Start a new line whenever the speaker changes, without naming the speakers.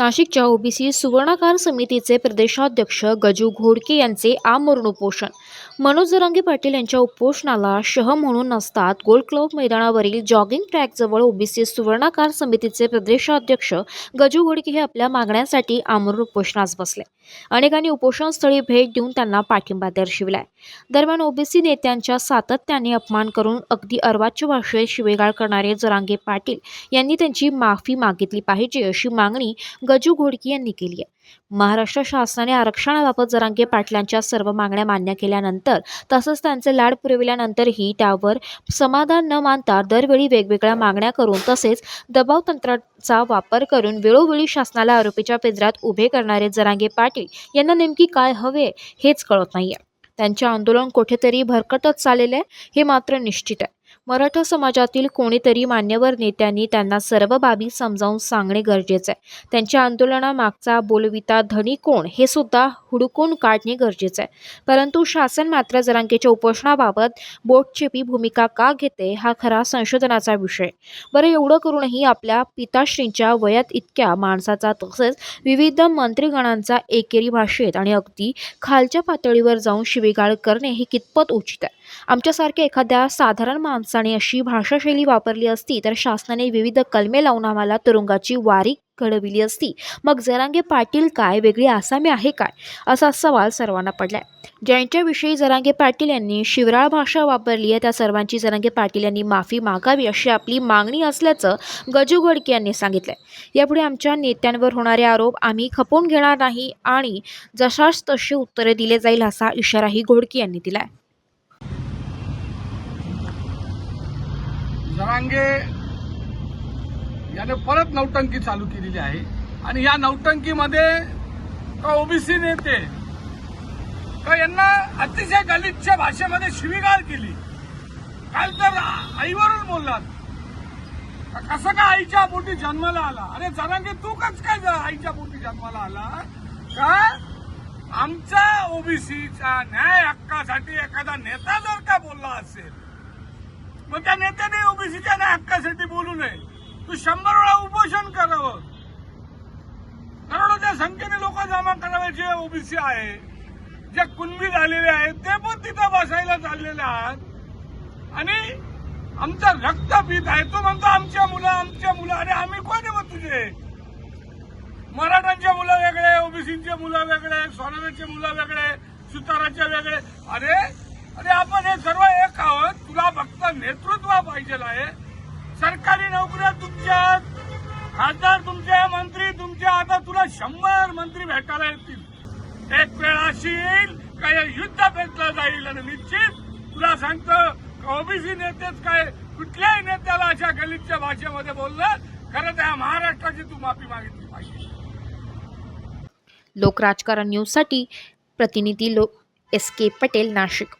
नाशिकच्या ओबीसी सुवर्णाकार समितीचे प्रदेशाध्यक्ष गजू घोडके यांचे आमरण उपोषण मनोज जरांगे पाटील यांच्या उपोषणाला शह म्हणून नसतात. गोल्ड क्लब मैदानावरील जॉगिंग ट्रॅकजवळ ओबीसी सुवर्णाकार समितीचे प्रदेशाध्यक्ष गजू घोडके हे आपल्या मागण्यांसाठी आमरण उपोषणास बसले. अनेकांनी उपोषणस्थळी भेट देऊन त्यांना पाठिंबा दर्शविलाय. दरम्यान ओबीसी नेत्यांच्या सातत्याने अपमान करून अगदी अर्वाच्य भाषेत शिवेगाळ करणारे जरांगे पाटील यांनी त्यांची माफी मागितली पाहिजे अशी मागणी गजू घोडकी यांनी केली आहे. महाराष्ट्र शासनाने आरक्षणाबाबत जरांगे पाटलांच्या सर्व मागण्या मान्य केल्यानंतर तसंच त्यांचे लाड पुरविल्यानंतरही त्यावर समाधान न मानता दरवेळी वेगवेगळ्या मागण्या करून तसेच दबाव तंत्राचा वापर करून वेळोवेळी शासनाला आरोपीच्या पिंजऱ्यात उभे करणारे जरांगे पाटील यांना नेमकी काय हवे हेच कळत नाहीये. त्यांचे आंदोलन कुठेतरी भरकटत चाललेले आहे हे मात्र निश्चित आहे. मराठा समाजातील कोणीतरी मान्यवर नेत्यांनी त्यांना सर्व बाबी समजावून सांगणे गरजेचे आहे. त्यांच्या आंदोलनामागचा बोलविता धनी कोण हे सुद्धा हुडकून काढणे गरजेचे आहे. परंतु शासन मात्र जरांगेच्या उपोषणाबाबत बोटचेपी भूमिका का घेते हा खरा संशोधनाचा विषय बरं एवढं करूनही आपल्या पिताश्रींच्या वयात इतक्या माणसाचा तसेच विविध मंत्रीगणांचा एकेरी भाषेत आणि अगदी खालच्या पातळीवर जाऊन शिवीगाळ करणे हे कितपत उचित आहे? आमच्यासारख्या एखाद्या साधारण माणसा माणसाने अशी भाषाशैली वापरली असती तर शासनाने विविध कलमे लावून आम्हाला तुरुंगाची वारी घडविली असती. मग जरांगे पाटील काय? वेगळी आसामी आहे काय? असा सवाल सर्वांना पडलाय. ज्यांच्याविषयी जरांगे पाटील यांनी शिवराळ भाषा वापरली आहे त्या सर्वांची जरांगे पाटील यांनी माफी मागावी अशी आपली मागणी असल्याचं गजू गडके यांनी सांगितलंय. यापुढे आमच्या नेत्यांवर होणारे आरोप आम्ही खपवून घेणार नाही आणि जशास तशी उत्तरे दिले जाईल असा इशाराही घोडके यांनी दिलाय.
जरांगे याने परत नौटंकी चालू केलेली आहे. आणि या नौटंकीमध्ये का ओबीसी नेते का यांना अतिशय गलिच्छ भाषेमध्ये शिवीगाळ केली. काल तर आईवरून बोललात. कसं का आईच्या पोटी जन्माला आला? अरे जरांगे तू कस काय आईच्या पोटी जन्माला आला? का आमच्या ओबीसीच्या न्याय हक्कासाठी एखादा नेता जर का बोलला असेल मग त्या नेत्याने ओबीसीच्या न्याय हक्कासाठी बोलू नये. तू शंभर वेळा उपोषण करावं. करोडोच्या संख्येने लोक जमा करावे जे ओबीसी आहे. जे कुणबी झालेले आहेत ते पण तिथं बसायला चाललेले आहात. आणि आमचं रक्त पीत आहे. तो म्हणतो आमच्या मुलं आमच्या मुलं. अरे आम्ही कोण आहे मग तुझे? मराठ्यांचे मुलं वेगळे ओबीसीचे मुलं वेगळे सोनाव्याचे मुलं वेगळे सुताराचे वेगळे. अरे अरे आपण हे सर्व एक आहोत. तुला फक्त नेतृत्व पाहिजे आहे. सरकारी नोकऱ्या तुमच्या खासदार तुमचे मंत्री तुमचे. आता तुला शंभर मंत्री भेटायला येतील. एक वेळ अशी येईल काय युद्ध पेटलं जाईल आणि निश्चित तुला सांगतो ओबीसी नेतेच काय कुठल्याही नेत्याला अशा गलितच्या भाषेमध्ये बोललं खरं त्या महाराष्ट्राची तू माफी मागितली पाहिजे.
लोकराजकारण न्यूजसाठी प्रतिनिधी लो एस के पटेल नाशिक.